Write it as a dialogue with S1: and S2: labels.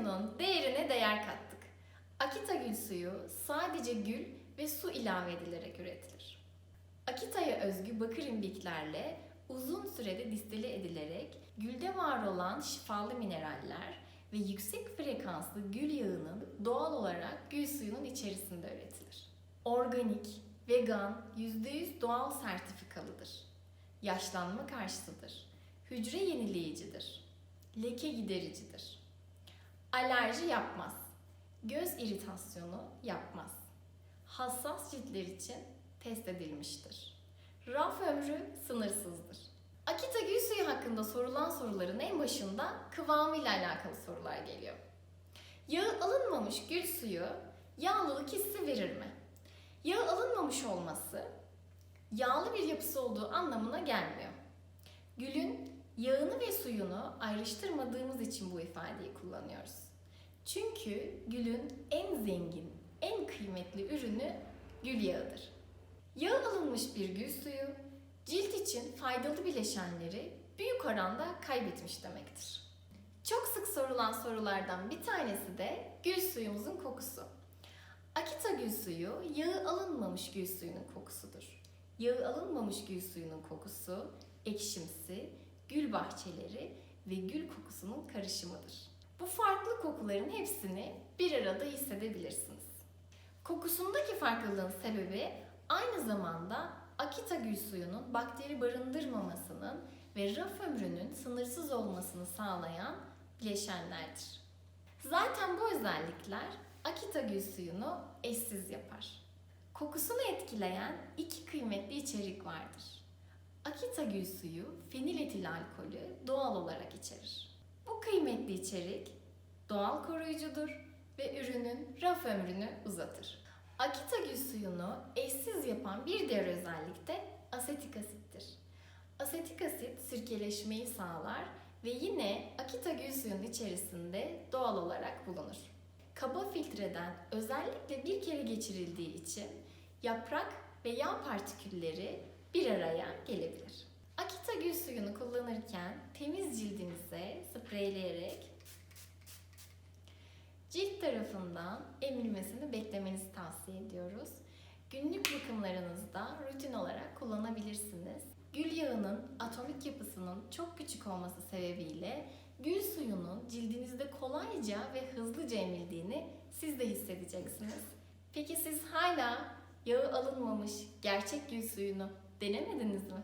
S1: suyunun değerine değer kattık. Akita gül suyu sadece gül ve su ilave edilerek üretilir. Akita'ya özgü bakır imbiklerle uzun sürede distile edilerek gülde var olan şifalı mineraller ve yüksek frekanslı gül yağının doğal olarak gül suyunun içerisinde üretilir. Organik, vegan, %100 doğal sertifikalıdır. Yaşlanma karşıtıdır. Hücre yenileyicidir. Leke gidericidir. Alerji yapmaz. Göz iritasyonu yapmaz. Hassas ciltler için test edilmiştir. Raf ömrü sınırsızdır. Akita gül suyu hakkında sorulan soruların en başında kıvamıyla alakalı sorular geliyor. Yağı alınmamış gül suyu yağlılık hissi verir mi? Yağı alınmamış olması yağlı bir yapısı olduğu anlamına gelmiyor. Gülün yağını ve suyunu ayrıştırmadığımız için bu ifadeyi kullanıyoruz. Çünkü gülün en zengin, en kıymetli ürünü gül yağıdır. Yağ alınmış bir gül suyu cilt için faydalı bileşenleri büyük oranda kaybetmiş demektir. Çok sık sorulan sorulardan bir tanesi de gül suyumuzun kokusu. Akita gül suyu yağı alınmamış gül suyunun kokusudur. Yağı alınmamış gül suyunun kokusu ekşimsi, gül bahçeleri ve gül kokusunun karışımıdır. Bu farklı kokuların hepsini bir arada hissedebilirsiniz. Kokusundaki farklılığın sebebi aynı zamanda Akita gül suyunun bakteri barındırmamasının ve raf ömrünün sınırsız olmasını sağlayan bileşenlerdir. Zaten bu özellikler Akita gül suyunu eşsiz yapar. Kokusunu etkileyen iki kıymetli içerik vardır. Akita gül suyu feniletil alkolü doğal olarak içerir. Bu kıymetli içerik doğal koruyucudur ve ürünün raf ömrünü uzatır. Akita gül suyunu eşsiz yapan bir diğer özellik de asetik asittir. Asetik asit sirkeleşmeyi sağlar ve yine Akita gül suyunun içerisinde doğal olarak bulunur. Kaba filtreden özellikle bir kere geçirildiği için yaprak ve yağ partikülleri bir araya gelebilir. Kullanırken temiz cildinize spreyleyerek cilt tarafından emilmesini beklemenizi tavsiye ediyoruz. Günlük bakımlarınızda rutin olarak kullanabilirsiniz. Gül yağının atomik yapısının çok küçük olması sebebiyle gül suyunun cildinizde kolayca ve hızlıca emildiğini siz de hissedeceksiniz. Peki siz hala yağı alınmamış gerçek gül suyunu denemediniz mi?